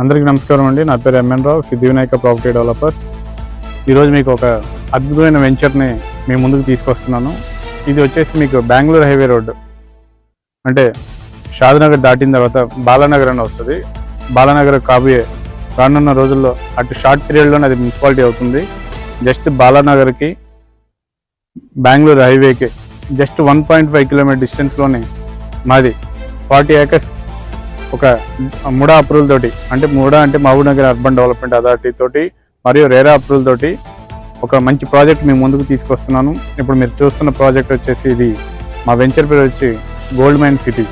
అందరికీ నమస్కారం అండి. నా పేరు ఎంఎన్ రావు సిద్ధి వినాయక ప్రాపర్టీ డెవలపర్స్. ఈరోజు మీకు ఒక అద్భుతమైన వెంచర్ని మీ ముందుకు తీసుకొస్తున్నాను. ఇది వచ్చేసి మీకు బెంగళూరు హైవే రోడ్డు. అంటే షాద్నగర్ దాటిన తర్వాత బాలానగర్ అని వస్తుంది. బాలానగర్ కాబోయే రానున్న రోజుల్లో అటు షార్ట్ పీరియడ్లోనే అది మున్సిపాలిటీ అవుతుంది. జస్ట్ బాలానగర్కి బెంగళూరు హైవేకి just one point five kilometer డిస్టెన్స్లోనే మాది. ఫార్టీ ఏకర్స్ ఒక మూడా అప్రూవల్ తోటి అంటే మూడా అంటే Mahabub Nagar urban development authority తోటి మరియు రేరా అప్రూవల్ తోటి ఒక మంచి ప్రాజెక్ట్ మేము ముందుకు తీసుకొస్తున్నాను. ఇప్పుడు మీరు చూస్తున్న ప్రాజెక్ట్ వచ్చేసి ఇది మా వెంచర్ పేరు వచ్చి గోల్డ్ మైన్ సిటీ.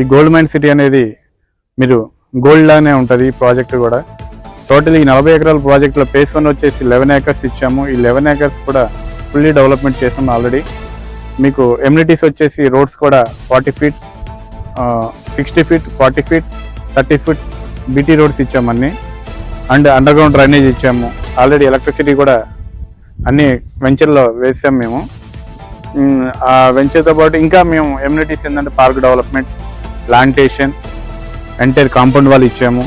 ఈ గోల్డ్ మైన్ సిటీ అనేది మీరు గోల్డ్ లానే ఉంటుంది ఈ ప్రాజెక్ట్ కూడా. టోటల్ ఈ నలభై ఎకరాల ప్రాజెక్ట్లో పేస్ వన్ వచ్చేసి లెవెన్ ఏకర్స్ ఇచ్చాము. ఈ లెవెన్ ఏకర్స్ కూడా ఫుల్లీ డెవలప్మెంట్ చేసాము ఆల్రెడీ మీకు ఎమ్యూనిటీస్ వచ్చేసి రోడ్స్ కూడా forty feet sixty feet forty feet thirty feet BT roads ఇచ్చామన్నీ and underground drainage ఇచ్చాము. ఆల్రెడీ ఎలక్ట్రిసిటీ కూడా అన్ని వెంచర్లో వేసాం మేము. ఆ వెంచర్తో పాటు ఇంకా మేము ఎమ్యూనిటీస్ ఏంటంటే park development plantation entire compound వాళ్ళు ఇచ్చాము.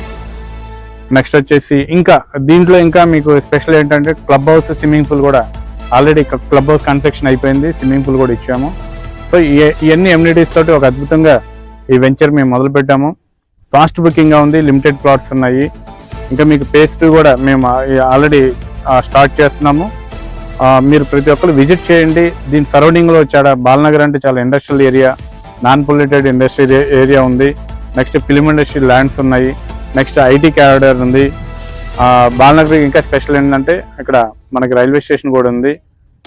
నెక్స్ట్ వచ్చేసి ఇంకా దీంట్లో ఇంకా మీకు స్పెషల్ ఏంటంటే క్లబ్ హౌస్ స్విమ్మింగ్ పూల్ కూడా ఆల్రెడీ క్లబ్ హౌస్ కన్స్ట్రక్షన్ అయిపోయింది స్విమ్మింగ్ పూల్ కూడా ఇచ్చాము. సో ఇవన్నీ ఎమ్యూనిటీస్ తోటి ఒక అద్భుతంగా ఈ వెంచర్ మేము మొదలు పెట్టాము. ఫాస్ట్ బుకింగ్గా ఉంది లిమిటెడ్ ప్లాట్స్ ఉన్నాయి. ఇంకా మీకు పేస్ట్ కూడా మేము ఆల్రెడీ స్టార్ట్ చేస్తున్నాము. మీరు ప్రతి ఒక్కరు విజిట్ చేయండి. దీని సరౌండింగ్లో చాలా బాలనగర్ అంటే చాలా industrial area non polluted industry area ఉంది. నెక్స్ట్ ఫిలిం ఇండస్ట్రీ ల్యాండ్స్ ఉన్నాయి. నెక్స్ట్ ఐటీ క్యారిడర్ ఉంది. ఆ, బాలనగర్ ఇంకా స్పెషల్ ఏంటంటే ఇక్కడ మనకి రైల్వే స్టేషన్ కూడా ఉంది.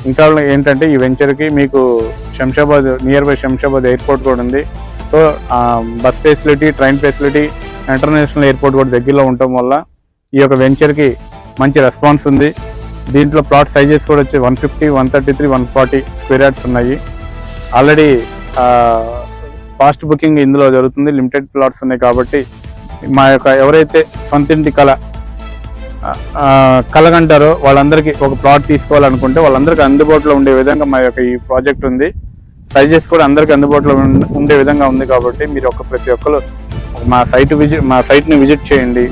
ఇంకా ఏంటంటే ఈ వెంచర్కి మీకు Shamshabad near by Shamshabad airport కూడా ఉంది. So bus facility train facility international airport కూడా దగ్గరలో ఉండటం వల్ల ఈ యొక్క వెంచర్కి మంచి రెస్పాన్స్ ఉంది. దీంట్లో ప్లాట్ సైజెస్ కూడా వచ్చి one fifty one thirty three one forty square yards ఉన్నాయి. ఆల్రెడీ ఫాస్ట్ బుకింగ్ ఇందులో జరుగుతుంది. లిమిటెడ్ ప్లాట్స్ ఉన్నాయి కాబట్టి మా యొక్క ఎవరైతే సొంతింటి కళ కలగంటారో వాళ్ళందరికీ ఒక ప్లాట్ తీసుకోవాలనుకుంటే వాళ్ళందరికీ అందుబాటులో ఉండే విధంగా మా యొక్క ఈ ప్రాజెక్ట్ ఉంది. సైజెస్ కూడా అందరికీ అందుబాటులో ఉండే విధంగా ఉంది కాబట్టి మీరు ఒక ప్రతి ఒక్కరు మా సైట్ విజిట్ మా సైట్ని విజిట్ చేయండి.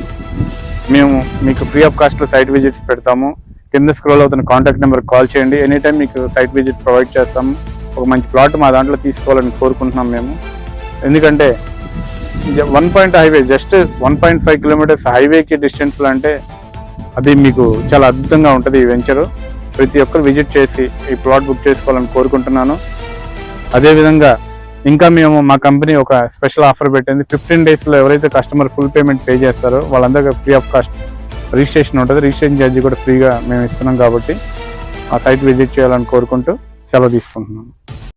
మేము మీకు ఫ్రీ ఆఫ్ కాస్ట్లో సైట్ విజిట్స్ పెడతాము. కింద స్క్రోల్ అవుతున్న కాంటాక్ట్ నెంబర్ కాల్ చేయండి. ఎనీ టైం మీకు సైట్ విజిట్ ప్రొవైడ్ చేస్తాము. ఒక మంచి ప్లాట్ మా దాంట్లో తీసుకోవాలని కోరుకుంటున్నాం మేము. ఎందుకంటే one point highway just one point five kilometers హైవేకి డిస్టెన్స్లో అంటే అది మీకు చాలా అద్భుతంగా ఉంటుంది ఈ వెంచరు ప్రతి ఒక్కరు విజిట్ చేసి ఈ ప్లాట్ బుక్ చేసుకోవాలని కోరుకుంటున్నాను. అదేవిధంగా ఇంకా మేము మా కంపెనీ ఒక స్పెషల్ ఆఫర్ పెట్టింది. ఫిఫ్టీన్ డేస్లో ఎవరైతే కస్టమర్ ఫుల్ పేమెంట్ పే చేస్తారో వాళ్ళందరికీ ఫ్రీ ఆఫ్ కాస్ట్ రిజిస్ట్రేషన్ ఉంటుంది. రిజిస్ట్రేషన్ ఛార్జీ కూడా ఫ్రీగా మేము ఇస్తున్నాం కాబట్టి ఆ సైట్ విజిట్ చేయాలని కోరుకుంటూ సెలవు తీసుకుంటున్నాను